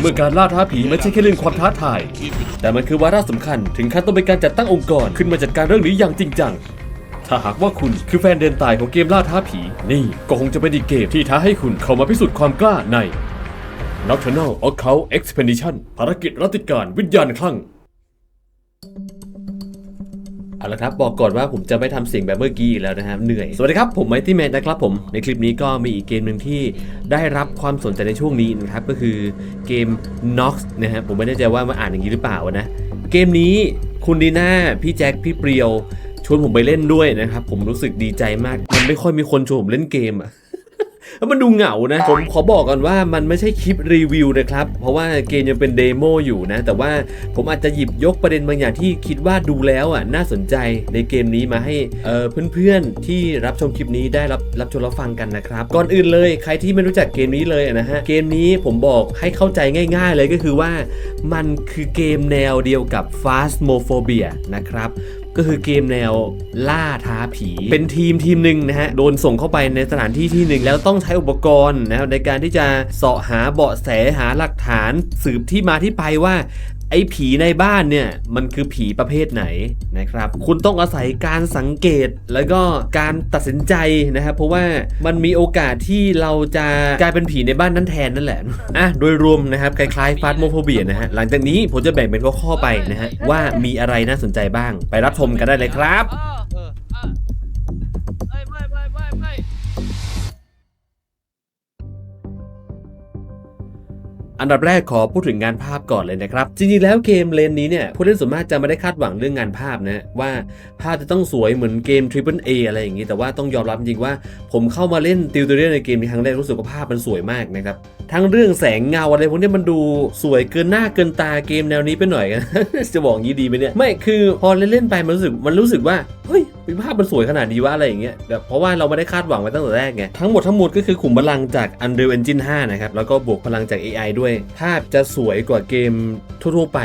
เมื่อการล่าท้าผีไม่ใช่แค่เรื่องความท้าทาย แต่มันคือวาระสำคัญถึงขั้นต้องเป็นการจัดตั้งองค์กรขึ้นมาจัดการเรื่องนี้อย่างจริงจัง ถ้าหากว่าคุณคือแฟนเดินตายของเกมล่าท้าผี นี่ก็คงจะเป็นอีกเกมที่ท้าให้คุณเข้ามาพิสูจน์ความกล้าใน Nocturnal Occult Expedition ภารกิจรัติการวิญญาณคลั่ง เอาละครับบอกก่อนว่าผมจะไม่ทำเสียงแบบเมื่อกี้อีกแล้วนะครับเหนื่อย สวัสดีครับผมไมตี้แมนนะครับผมในคลิปนี้ก็มีอีกเกมหนึ่งที่ได้รับความสนใจในช่วงนี้นะครับก็คือเกม Nox นะฮะผมไม่แน่ใจว่ามาอ่านอย่างนี้หรือเปล่านะเกมนี้คุณดีน่าพี่แจ็คพี่เปรียวชวนผมไปเล่นด้วยนะครับผมรู้สึกดีใจมาก มันไม่ค่อยมีคนชวนผมเล่นเกมอะ แล้วมันดูเหงานะ ผมขอบอกก่อนว่ามันไม่ใช่คลิปรีวิวนะครับ เพราะว่าเกมยังเป็นเดโมอยู่นะ แต่ว่าผมอาจจะหยิบยกประเด็นบางอย่างที่คิดว่าดูแล้วอะน่าสนใจในเกมนี้มาให้เอ่อเพื่อนๆที่รับชมคลิปนี้ได้รับรับชมรับฟังกันนะครับ ก่อนอื่นเลยใครที่ไม่รู้จักเกมนี้เลยนะฮะ เกมนี้ผมบอกให้เข้าใจง่าย ๆ เลยก็คือว่า มันคือเกมแนวเดียวกับ Phasmophobia นะครับ ก็คือเกมแนวล่าท้าผี เป็นทีมทีมหนึ่งนะฮะ โดนส่งเข้าไปในสถานที่ที่หนึ่งแล้วต้องใช้อุปกรณ์นะครับในการที่จะเสาะหาเบาะแสหาหลักฐานสืบที่มาที่ไปว่า ไอ้ผีในบ้านเนี่ยมันคือผีประเภทไหนนะครับ คุณต้องอาศัยการสังเกตแล้วก็การตัดสินใจนะครับเพราะว่ามันมีโอกาสที่เราจะกลายเป็นผีในบ้านนั้นแทนนั่นแหละอะโดยรวมนะครับคล้ายๆฟาสโมโฟเบียนะฮะหลังจากนี้ผมจะแบ่งเป็นข้อๆไปนะฮะว่ามีอะไรน่าสนใจบ้าง ไปรับชมกันได้เลยครับ อันดับแรกขอพูดถึงงานภาพก่อนเลยนะครับ จริงๆแล้วเกมเลนนี้เนี่ยผู้เล่นส่วนมากจะไม่ได้คาดหวังเรื่องงานภาพนะว่าภาพจะต้องสวยเหมือนเกม Triple A อะไรอย่างนี้ แต่ว่าต้องยอมรับจริงๆว่า ผมเข้ามาเล่นติวตัวเรียในเกมนี้ครั้งแรกรู้สึกว่าภาพมันสวยมากนะครับทั้งเรื่องแสงเงาอะไรพวกนี้มันดูสวยเกินหน้าเกินตาเกมแนวนี้ไปหน่อยกันจะบอกงี้ดีไหมเนี่ยไม่คือพอเล่นๆไปมันรู้สึกมันรู้สึกว่าเฮ้ย ภาพมันสวยขนาดนี้ว่าอะไรอย่างเงี้ยแบบเพราะว่าเราไม่ได้คาดหวังไว้ตั้งแต่แรกไง ทั้งหมดทั้งมวลก็คือขุมพลังจาก Unreal Engine 5 นะครับ แล้วก็บวกพลังจาก AI ด้วย ภาพจะสวยกว่าเกมทั่วๆไป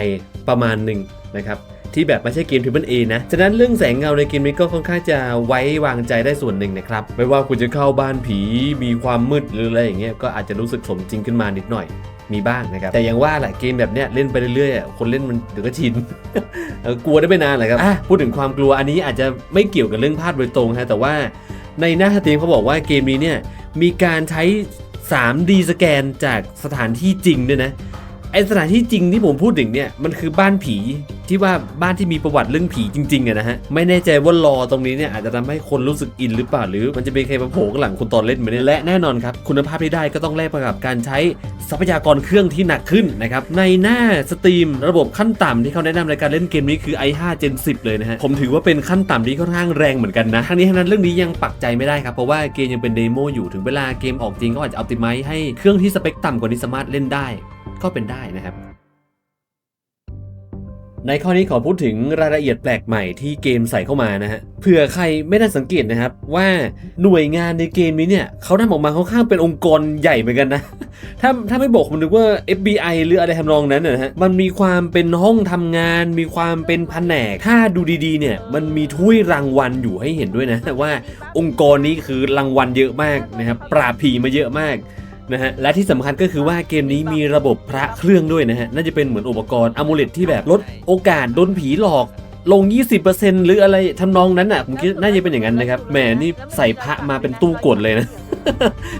ประมาณหนึ่งนะครับที่แบบไม่ใช่เกม Triple A นะ ฉะนั้นเรื่องแสงเงาในเกมนี้ก็ค่อนข้างจะไว้วางใจได้ส่วนหนึ่งนะครับ ไม่ว่าคุณจะเข้าบ้านผี มีความมืดหรืออะไรอย่างเงี้ย ก็อาจจะรู้สึกสมจริงขึ้นมานิดหน่อย มีบ้างนะครับ แต่อย่างว่าแหละเกมแบบเนี้ยเล่นไปเรื่อยๆอะคนเล่นมันเดี๋ยวก็ชินเออกลัวได้ไม่นานแหละครับอะพูดถึงความกลัวอันนี้อาจจะไม่เกี่ยวกับเรื่องภาพโดยตรงฮะแต่ว่าในหน้าสตรีมเขาบอกว่าเกมนี้เนี่ยมีการใช้ 3D สแกนจากสถานที่จริงด้วยนะไอสถานที่จริงที่ผมพูดถึงเนี่ยมันคือบ้านผี ที่ว่าบ้านที่มีประวัติเรื่องผีจริงๆอะนะฮะไม่แน่ใจว่ารอตรงนี้เนี่ยอาจจะทำให้คนรู้สึกอินหรือเปล่าหรือมันจะเป็นใครมาโผล่ข้างหลังคุณตอนเล่นเหมือนเนี่ยและแน่นอนครับคุณภาพที่ได้ก็ต้องแลกไปกับการใช้ทรัพยากรเครื่องที่หนักขึ้นนะครับในหน้าสตรีมระบบขั้นต่ำที่เขาแนะนำในการเล่นเกมนี้คือ i5 Gen 10 เลยนะฮะผมถือว่าเป็นขั้นต่ำที่ค่อนข้างแรงเหมือนกันนะทั้งนี้ทั้งนั้นเรื่องนี้ยังปักใจไม่ได้ครับเพราะว่าเกมยังเป็นเดโมอยู่ถึงเวลาเกมออกจริงก็อาจจะอัลติไมให้เครื่องที่สเปคต่ำกว่านี้สามารถเล่นได้ก็เป็นได้นะครับ ในข้อนี้ขอพูดถึงรายละเอียดแปลกใหม่ที่เกมใส่เข้ามานะฮะเผื่อใครไม่ได้สังเกตนะครับว่าหน่วยงานในเกมนี้เนี่ยเขาทำออกมาค่อนข้างเป็นองค์กรใหญ่เหมือนกันนะถ้าถ้าไม่บอกผมนึกว่า FBI หรืออะไรทำนองนั้นนะฮะมันมีความเป็นห้องทำงาน มีความเป็นแผนก ถ้าดูดีๆเนี่ยมันมีถ้วยรางวัลอยู่ให้เห็นด้วยนะว่าองค์กรนี้คือรางวัลเยอะมากนะครับปราบผีมาเยอะมาก นะฮะและที่สำคัญก็คือว่าเกมนี้มีระบบพระเครื่องด้วยนะฮะน่าจะเป็นเหมือนอุปกรณ์อ m มูเลตที่แบบลดโอกาสโดนผีหลอกลง 20%หรืออะไรทำนองนั้นอะผมคิดน่าจะเป็นอย่างนั้นนะครับแหมนี่ใส่พระมาเป็นตู้กดเลยนะ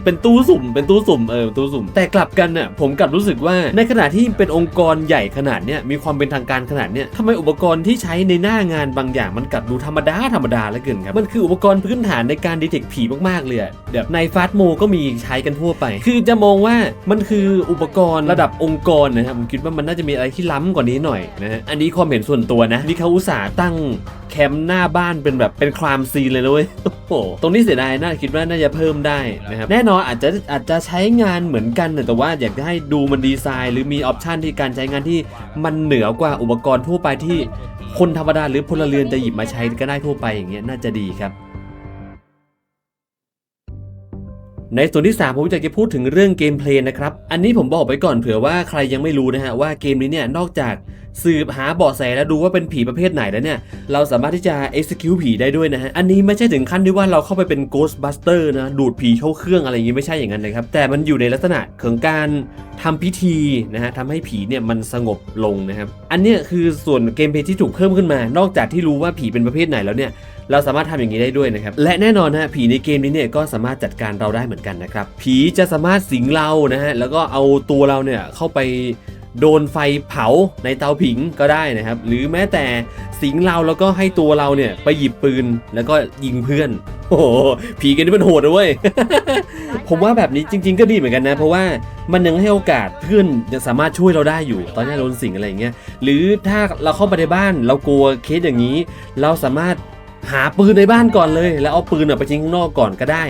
เป็นตู้สุ่ม เป็นตู้สุ่ม เออตู้สุ่ม แต่กลับกันน่ะผมกลับรู้สึกว่าในขณะที่เป็นองค์กรใหญ่ขนาดเนี้ยมีความเป็นทางการขนาดเนี้ยทำไมอุปกรณ์ที่ใช้ในหน้างานบางอย่างมันกลับดูธรรมดาธรรมดาเหลือเกินครับ มันคืออุปกรณ์พื้นฐานในการดีเทคผีมากๆเลยแบบในฟาสโมก็มีใช้กันทั่วไป คือจะมองว่ามันคืออุปกรณ์ระดับองค์กรนะครับผมคิดว่ามันน่าจะมีอะไรที่ล้ำกว่านี้หน่อยนะฮะอันนี้ความเห็นส่วนตัวนะนี่เขาอุตส่าห์ตั้งแคมป์หน้าบ้านเป็นแบบเป็นครามซีนเลยนะเว้ยโอ้โหตรงนี้เสียดายน่าคิดว่าน่าจะเพิ่มได้นะครับ แน่นอนอาจจะอาจจะใช้งานเหมือนกันนะแต่ว่าอยากจะให้ดูมันดีไซน์ หรือมีออปชันที่การใช้งานที่มันเหนือกว่าอุปกรณ์ทั่วไปที่คนธรรมดาหรือพลเรือนจะหยิบมาใช้ก็ได้ทั่วไปอย่างเงี้ยน่าจะดีครับ ในส่วนที่ 3 ผมอยากจะพูดถึงเรื่องเกมเพลย์นะครับ อันนี้ผมบอกไปก่อนเผื่อว่าใครยังไม่รู้นะฮะว่าเกมนี้เนี่ยนอกจากสืบหาเบาะแสแล้วดูว่าเป็นผีประเภทไหนแล้วเนี่ย เราสามารถที่จะ execute ผีได้ด้วยนะฮะ อันนี้ไม่ใช่ถึงขั้นที่ว่าเราเข้าไปเป็น Ghostbuster นะ ดูดผีเข้าเครื่องอะไรอย่างงี้ไม่ใช่อย่างนั้นนะครับ แต่มันอยู่ในลักษณะของการ ทำพิธีนะฮะทำให้ผีเนี่ยมันสงบลงนะครับ อันนี้คือส่วนเกมเพย์ที่ถูกเพิ่มขึ้นมา นอกจากที่รู้ว่าผีเป็นประเภทไหนแล้วเนี่ยเราสามารถทำอย่างนี้ได้ด้วยนะครับ และแน่นอนนะฮะผีในเกมนี้เนี่ยก็สามารถจัดการเราได้เหมือนกันนะครับ ผีจะสามารถสิงเรานะฮะแล้วก็เอาตัวเราเนี่ยเข้าไป โดนไฟเผาในเตาผิงก็ได้นะครับ หรือแม้แต่สิงเราแล้วก็ให้ตัวเราเนี่ยไปหยิบปืนแล้วก็ยิงเพื่อน โอ้โหผีกันนี่มันโหดนะเว้ย ผมว่าแบบนี้จริง ๆ ก็ดีเหมือนกันนะ เพราะว่ามันยังให้โอกาสเพื่อนยังสามารถช่วยเราได้อยู่ ตอนนี้โดนสิงอะไรอย่างเงี้ยหรือถ้าเราเข้าไปในบ้านเรากลัวเคสอย่างนี้ เราสามารถหาปืนในบ้านก่อนเลย แล้วเอาปืนออกไปทิ้งข้างนอกก่อนก็ได้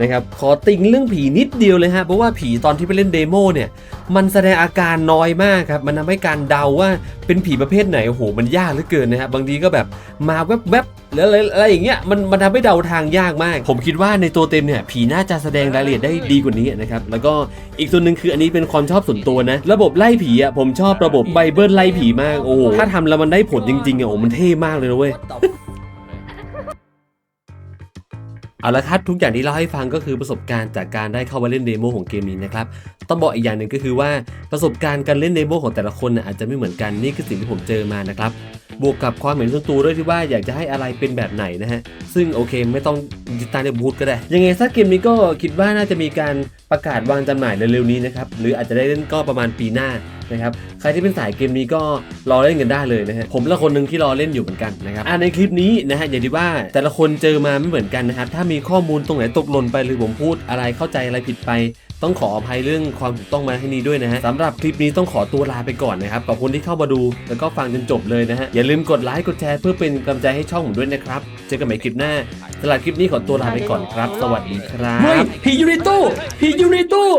นะครับขอติงเรื่องผีนิดเดียวเลยฮะเพราะว่าผีตอนที่ไปเล่นเดโมเนี่ยมันแสดงอาการน้อยมากครับมันทำให้การเดาว่าเป็นผีประเภทไหนโอ้โหมันยากเหลือเกินนะฮะบางทีก็แบบมาแวบๆหรืออะไรอะไรอย่างเงี้ยมันมันทำให้เดาทางยากมาก ผมคิดว่าในตัวเต็มเนี่ยผีน่าจะแสดงรายละเอียดได้ดีกว่านี้นะครับแล้วก็อีกส่วนหนึ่งคืออันนี้เป็นความชอบส่วนตัวนะ ระบบไล่ผีอะผมชอบระบบไบเบิลไล่ผีมากโอ้โหถ้าทำแล้วมันได้ผลจริงๆอะโอ้โหมันเท่มากเลยนะเว้ย เอาละครับทุกอย่างที่เล่าให้ฟังก็คือประสบการณ์จากการได้เข้ามาเล่นเดโมของเกมนี้นะครับต้องบอกอีกอย่างหนึ่งก็คือว่าประสบการณ์การเล่นเดโมของแต่ละคนอาจจะไม่เหมือนกันนี่คือสิ่งที่ผมเจอมานะครับบวกกับความเห็นส่วนตัวด้วยที่ว่าอยากจะให้อะไรเป็นแบบไหนนะฮะ ซึ่งโอเคไม่ต้องติดตามในบูธก็ได้ ยังไงซะเกมนี้ก็คิดว่าน่าจะมีการประกาศวางจำหน่ายเร็วๆนี้นะครับ หรืออาจจะได้เล่นก็ประมาณปีหน้า นะครับใครที่เป็นสายเกมนี้ก็รอเล่นกันได้เลยนะฮะผมละคนหนึ่งที่รอเล่นอยู่เหมือนกันนะครับอ่าในคลิปนี้นะฮะอย่างที่ว่าแต่ละคนเจอมาไม่เหมือนกันนะครับถ้ามีข้อมูลตรงไหนตกหล่นไปหรือผมพูดอะไรเข้าใจอะไรผิดไปต้องขออภัยเรื่องความถูกต้องมาที่นี้ด้วยนะฮะสำหรับคลิปนี้ต้องขอตัวลาไปก่อนนะครับขอบคุณที่เข้ามาดู แล้วก็ฟังจนจบเลยนะฮะอย่าลืมกดไลค์กดแชร์เพื่อเป็นกำลังใจให้ช่องผมด้วยนะครับเจอกันใหม่คลิปหน้าสำหรับคลิปนี้ขอตัวลาไปก่อนครับ สวัสดีครับ เฮ้ยผีอยู่ในตู้ผีอยู่ในตู้